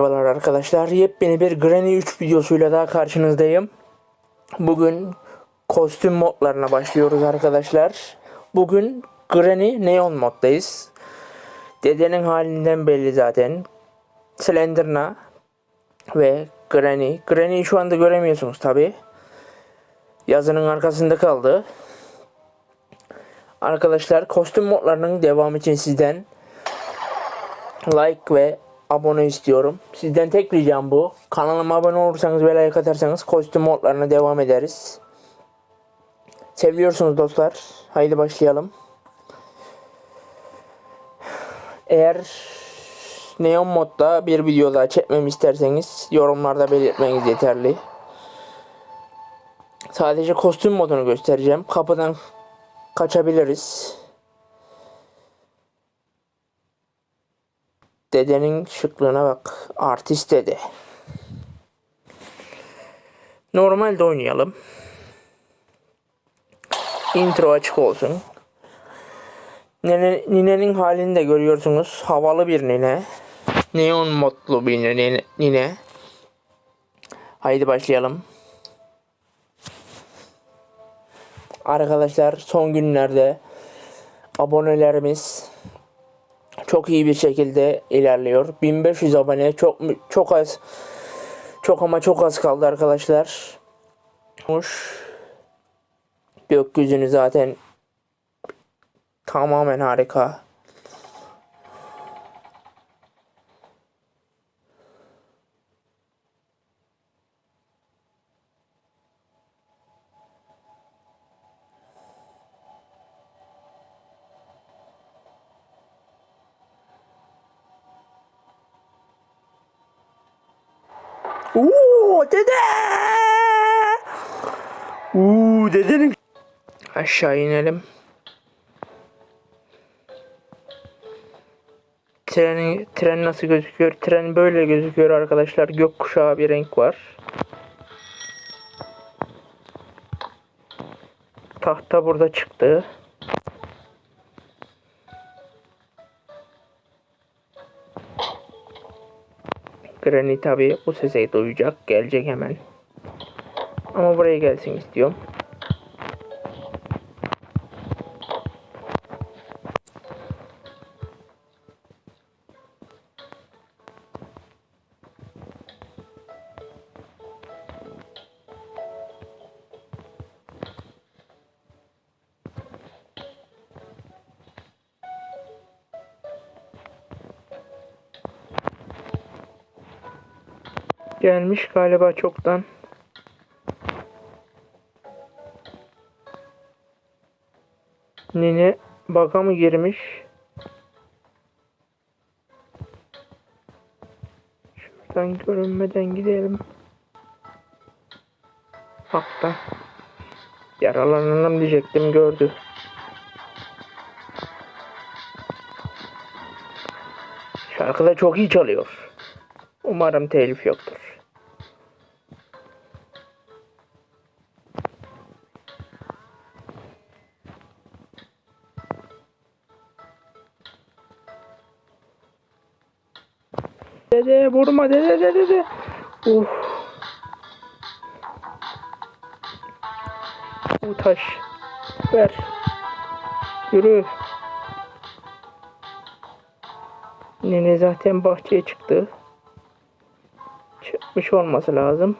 Merhabalar arkadaşlar. Yepyeni bir Granny 3 videosuyla daha karşınızdayım. Bugün kostüm modlarına başlıyoruz arkadaşlar. Bugün Granny Neon moddayız. Dedenin halinden belli zaten. Slenderna ve Granny. Granny'yi şu anda göremiyorsunuz tabi. Yazının arkasında kaldı. Arkadaşlar kostüm modlarının devamı için sizden like ve abone istiyorum. Sizden tek ricam bu. Kanalıma abone olursanız ve like atarsanız kostüm modlarına devam ederiz. Seviyorsunuz dostlar. Haydi başlayalım. Eğer Neon modda bir video daha çekmemi isterseniz yorumlarda belirtmeniz yeterli. Sadece kostüm modunu göstereceğim. Kapıdan kaçabiliriz. Dedenin şıklığına bak. Artist dede. Normalde oynayalım. Intro açık olsun. Nene, ninenin halini de görüyorsunuz. Havalı bir nine. Neon modlu bir nine. nine. Haydi başlayalım. Arkadaşlar son günlerde abonelerimiz çok iyi bir şekilde ilerliyor. 1500 abone çok çok az çok ama çok az kaldı arkadaşlar. Hoş. Gökyüzünü zaten tamamen harika. Uuu dede. Uuu dedenin. Aşağı inelim. Trenin, tren nasıl gözüküyor? Tren böyle gözüküyor arkadaşlar. Gökkuşağı bir renk var. Tahta burada çıktı. Granny tabi bu sesi duyacak. Gelecek hemen. Ama buraya gelsin istiyorum. Gelmiş galiba çoktan. Nine baka mı girmiş? Şuradan görünmeden gidelim. Hakta. Yaralanalım diyecektim gördü. Şarkı da çok iyi çalıyor. Umarım telif yoktur. Uf. Bu taş. Ver. Yürü. Nene zaten bahçeye çıktı. Çıkmış olması lazım.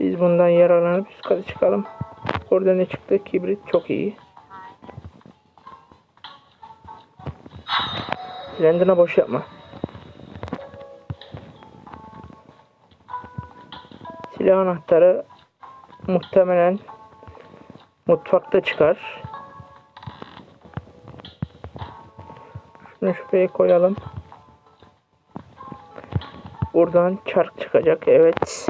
Biz bundan yararlanıp üst kata çıkalım. Orada ne çıktı? Kibrit çok iyi. Kendine boş yapma. Silah anahtarı muhtemelen mutfakta çıkar. Şunu şuraya koyalım. Buradan çark çıkacak. Evet.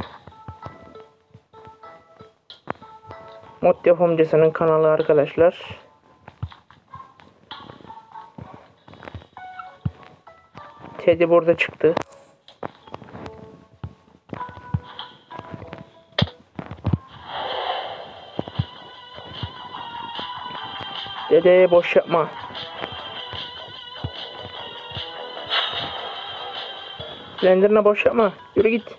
Mod yapımcısının kanalı arkadaşlar. Teddy burada çıktı. Dede boş yapma. Renderine boş yapma. Yürü git.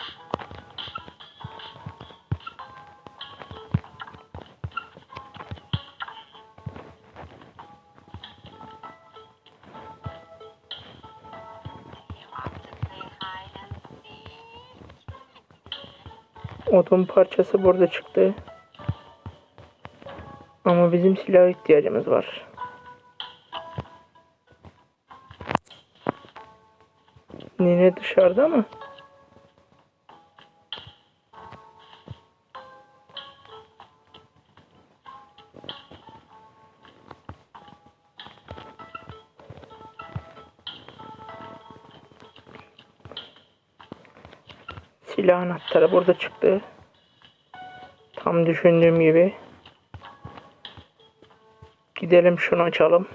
Odun parçası burada çıktı. Ama bizim silah ihtiyacımız var. Nine dışarıda mı? Silah anahtarı burada çıktı. Tam düşündüğüm gibi. Gidelim şunu açalım.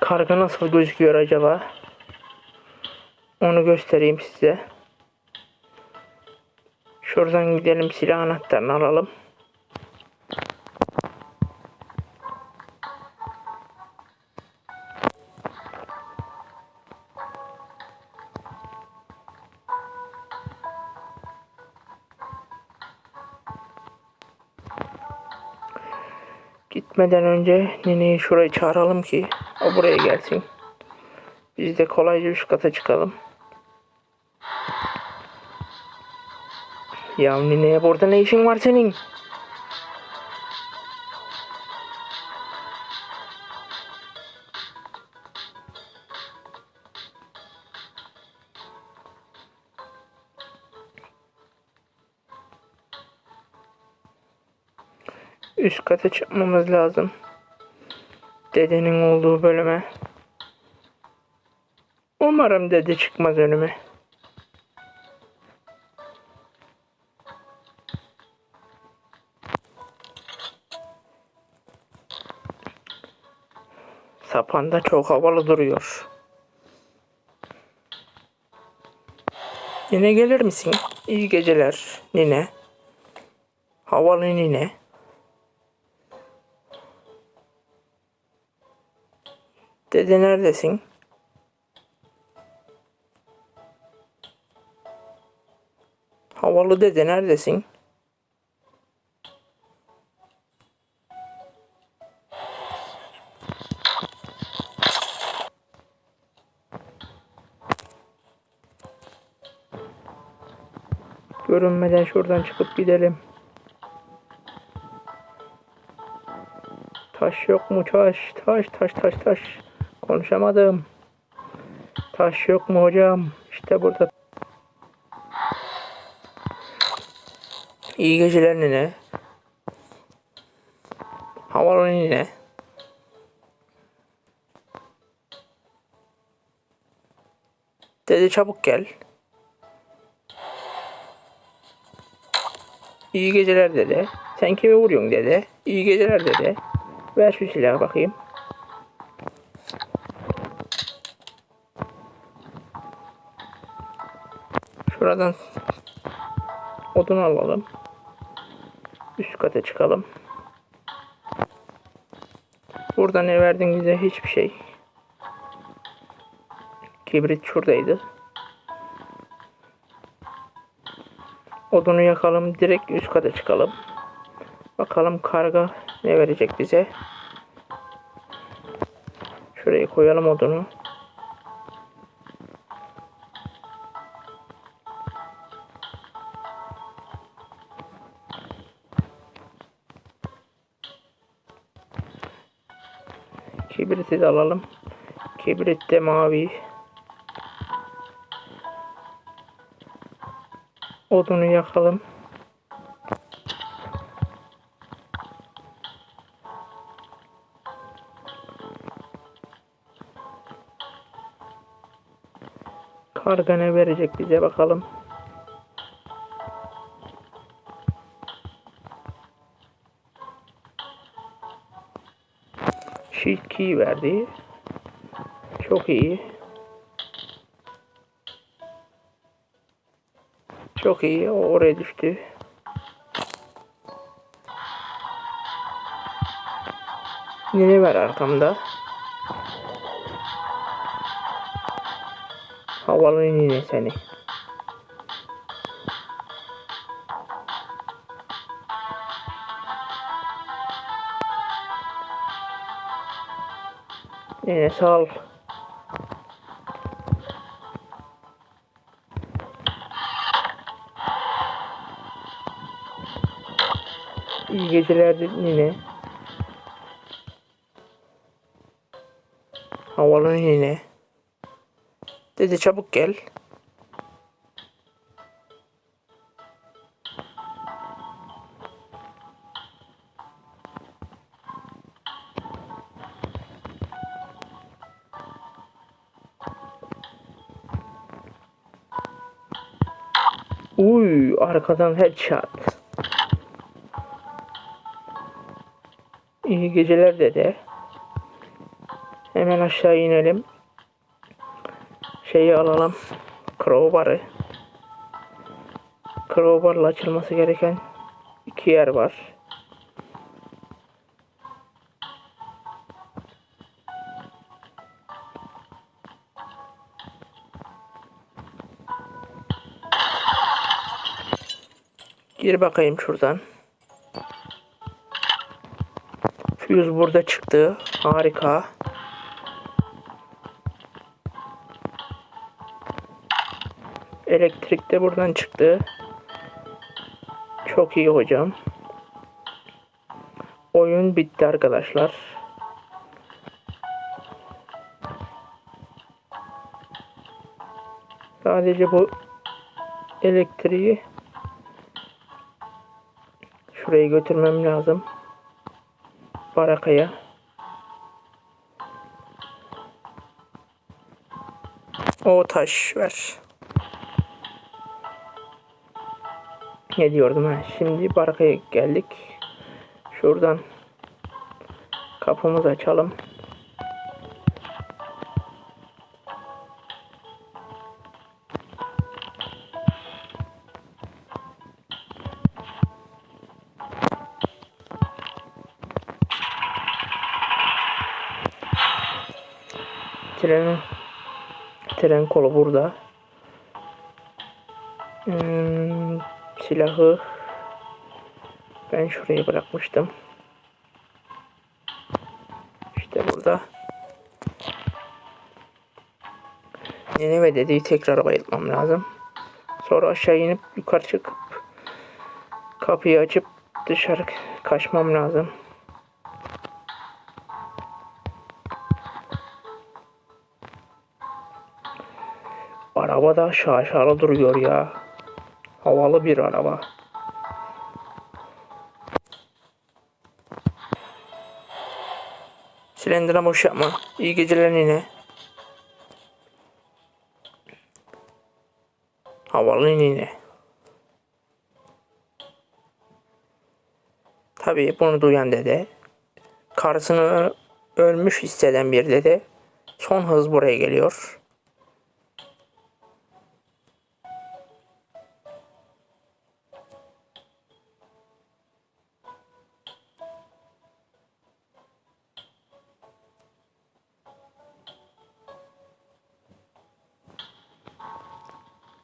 Karga nasıl gözüküyor acaba? Onu göstereyim size. Şuradan gidelim silah anahtarını alalım. Gitmeden önce nineyi şuraya çağıralım ki o buraya gelsin. Biz de kolayca üst kata çıkalım. Ya nineye burada ne işin var senin? Üst kata çıkmamız lazım. Dedenin olduğu bölüme. Umarım dede çıkmaz önüme. Sapanda çok havalı duruyor. Yine gelir misin? İyi geceler nine. Havalı nine. Dede neredesin? Havalı dede neredesin? Görünmeden şuradan çıkıp gidelim. Taş yok mu taş? Taş taş taş taş. Konuşamadım. Taş yok mu hocam? İşte burada. İyi geceler nene. Havalı nene. Dede çabuk gel. İyi geceler dede. Sen kime vuruyorsun dede? İyi geceler dede. Ver şu silahı bakayım. Şuradan odun alalım. Üst kata çıkalım. Burada ne verdin bize? Hiçbir şey. Kibrit şuradaydı. Odunu yakalım. Direkt üst kata çıkalım. Bakalım karga ne verecek bize. Şuraya koyalım odunu. Kibriti de alalım. Kibrit de mavi. Odunu yakalım. Karga ne verecek bize bakalım. Shield key verdi. Çok iyi. Çok iyi. O oraya düştü. Nene var arkamda. Havalı nene seni. Nene sağ ol. İyi geceler nene. Havalı nene. Dede çabuk gel. Uy arkadan headshot. İyi geceler dede. Hemen aşağı inelim. Şeyi alalım. Crowbar'ı. Crowbar'la açılması gereken iki yer var. Gir bakayım şuradan. Fuse burada çıktı. Harika. Elektrik de buradan çıktı. Çok iyi hocam. Oyun bitti arkadaşlar. Sadece bu elektriği şuraya götürmem lazım. Barakaya. O taş ver. Ne diyordum ha? Şimdi barakaya geldik. Şuradan kapımızı açalım. Kolu burada. Hmm, silahı ben şuraya bırakmıştım. İşte burada. Yeni ve dediği tekrar bayılmam lazım. Sonra aşağı inip yukarı çıkıp kapıyı açıp dışarı kaçmam lazım. Araba da şaşalı duruyor ya. Havalı bir araba. Silindire boş yapma. İyi geceler yine. Havalı yine. Tabii bunu duyan dede. Karısını ölmüş hisseden bir dede. Son hız buraya geliyor.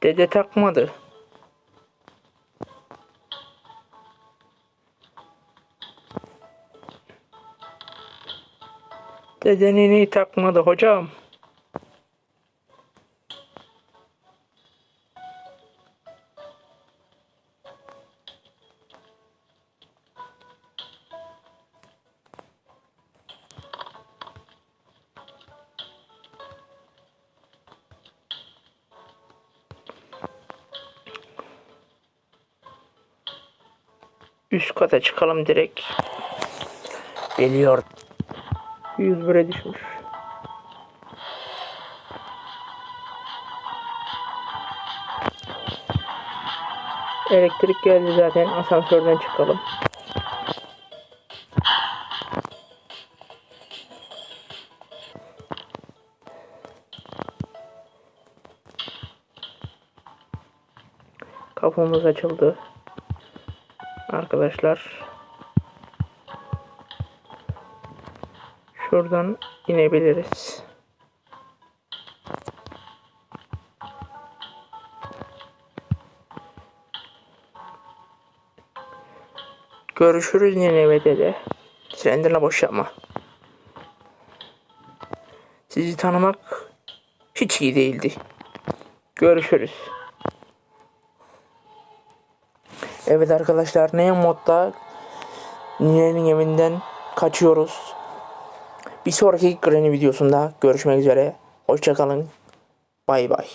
Dede takmadı. Dedenin takmadı hocam. Üst kata çıkalım direkt. Geliyor. 101'e düşmüş. Elektrik geldi zaten asansörden çıkalım. Kapımız açıldı. Arkadaşlar Şuradan inebiliriz. Görüşürüz Nineve'de de. Slender'la boş yapma. Sizi tanımak hiç iyi değildi. Görüşürüz. Evet arkadaşlar Neon modda Nine'nin evinden kaçıyoruz. Bir sonraki Granny videosunda görüşmek üzere. Hoşçakalın. Bay bay.